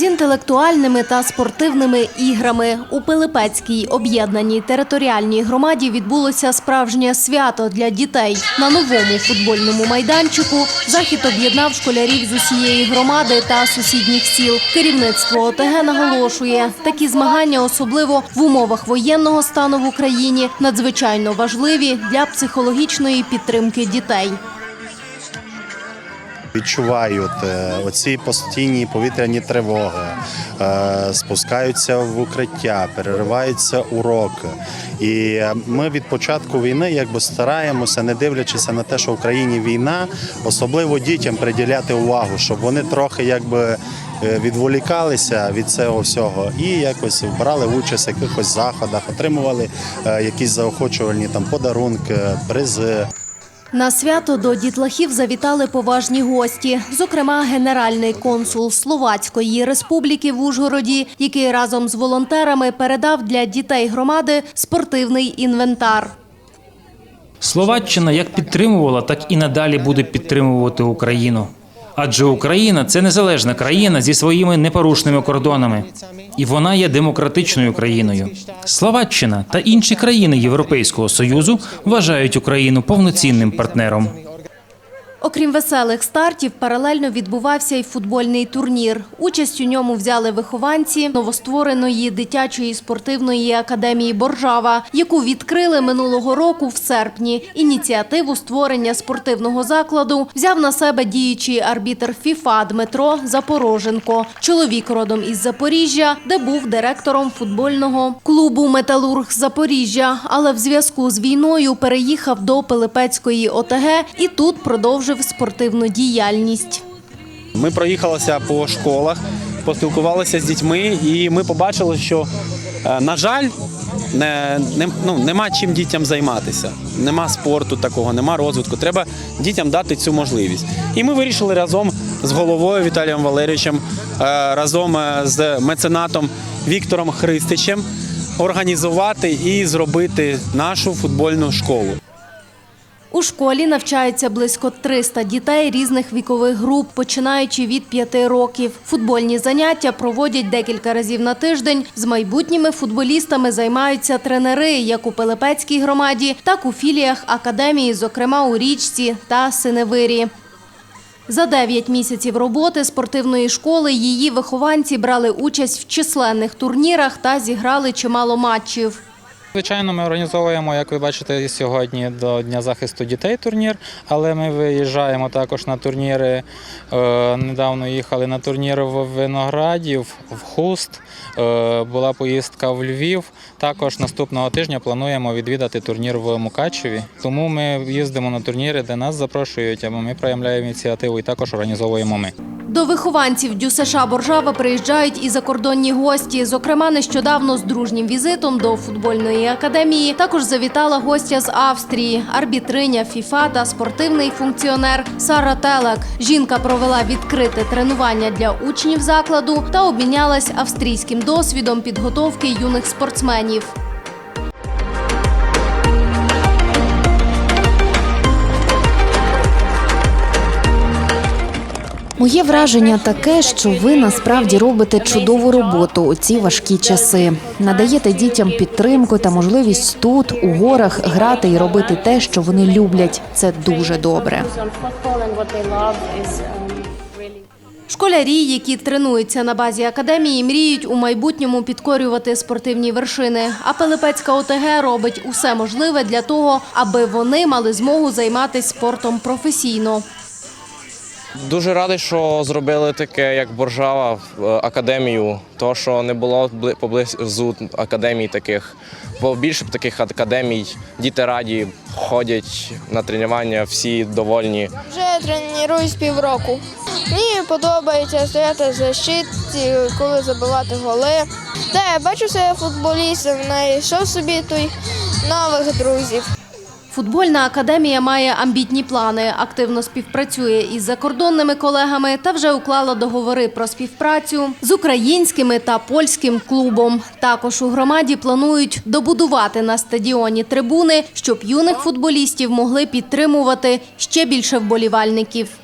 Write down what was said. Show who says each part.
Speaker 1: З інтелектуальними та спортивними іграми у Пилипецькій об'єднаній територіальній громаді відбулося справжнє свято для дітей. На новому футбольному майданчику захід об'єднав школярів з усієї громади та сусідніх сіл. Керівництво ОТГ наголошує, такі змагання, особливо в умовах воєнного стану в Україні, надзвичайно важливі для психологічної підтримки дітей.
Speaker 2: Відчувають е, оці постійні повітряні тривоги, е, спускаються в укриття, перериваються уроки. І е, ми від початку війни якби стараємося, не дивлячись на те, що в Україні війна, особливо дітям приділяти увагу, щоб вони трохи якби. Відволікалися від цього всього і якось брали участь в якихось заходах, отримували якісь заохочувальні там подарунки, призи.
Speaker 1: На свято до дітлахів завітали поважні гості, зокрема генеральний консул Словацької республіки в Ужгороді, який разом з волонтерами передав для дітей громади спортивний інвентар.
Speaker 3: Словаччина як підтримувала, так і надалі буде підтримувати Україну. Адже Україна це незалежна країна зі своїми непорушними кордонами, і вона є демократичною країною. Словаччина та інші країни Європейського союзу вважають Україну повноцінним партнером.
Speaker 1: Окрім веселих стартів, паралельно відбувався й футбольний турнір. Участь у ньому взяли вихованці новоствореної дитячої спортивної академії Боржава, яку відкрили минулого року в серпні. Ініціативу створення спортивного закладу взяв на себе діючий арбітр ФІФА Дмитро Запороженко. Чоловік родом із Запоріжжя, де був директором футбольного клубу Металург Запоріжжя, але в зв'язку з війною переїхав до Пилипецької ОТГ і тут продовжив спортивну діяльність.
Speaker 4: Ми проїхалися по школах, поспілкувалися з дітьми, і ми побачили, що, е, на жаль, не, не, ну, нема чим дітям займатися. Нема спорту такого, нема розвитку. Треба дітям дати цю можливість. І ми вирішили разом з головою Віталієм Валерійовичем, е, разом е, з меценатом Віктором Христичем організувати і зробити нашу футбольну школу.
Speaker 1: У школі навчаються близько 300 дітей різних вікових груп, починаючи від 5 років. Футбольні заняття проводять декілька разів на тиждень. З майбутніми футболістами займаються тренери як у Пилипецькій громаді, так у філіях академії, зокрема у Річці та Синевирі. За 9 місяців роботи спортивної школи її вихованці брали участь в численних турнірах та зіграли чимало матчів.
Speaker 5: Звичайно, ми організовуємо, як ви бачите, сьогодні до Дня захисту дітей турнір, але ми виїжджаємо також на турніри. Е, Недавно їхали на турнір в Виноградів, в Хуст. Е, Була поїздка в Львів. Також наступного тижня плануємо відвідати турнір в Мукачеві. Тому ми їздимо на турніри, де нас запрошують, або ми проявляємо ініціативу і також організовуємо ми.
Speaker 1: До вихованців ДЮСШ Боржава приїжджають і закордонні гості. Зокрема, нещодавно з дружнім візитом до футбольної академії також завітала гостя з Австрії, арбітриня ФІФА та спортивний функціонер Сара Телек. Жінка провела відкрите тренування для учнів закладу та обмінялась австрійським досвідом підготовки юних спортсменів.
Speaker 6: Моє враження таке, що ви насправді робите чудову роботу у ці важкі часи. Надаєте дітям підтримку та можливість тут, у горах, грати і робити те, що вони люблять. Це дуже добре.
Speaker 1: Школярі, які тренуються на базі академії, мріють у майбутньому підкорювати спортивні вершини. А Пилипецька ОТГ робить усе можливе для того, аби вони мали змогу займатися спортом професійно.
Speaker 7: Дуже радий, що зробили таке, як Боржава, е, академію. То, що не було бли- поблизу академій таких. Бо більше б таких академій. Діти раді ходять на тренування, всі довольні.
Speaker 8: Вже тренуюсь півроку. Мені подобається стояти в защиті, коли забивати голи. Та я бачу себе футболістом, знайшов собі той нових друзів.
Speaker 1: Футбольна академія має амбітні плани, активно співпрацює із закордонними колегами та вже уклала договори про співпрацю з українськими та польським клубом. Також у громаді планують добудувати на стадіоні трибуни, щоб юних футболістів могли підтримувати ще більше вболівальників.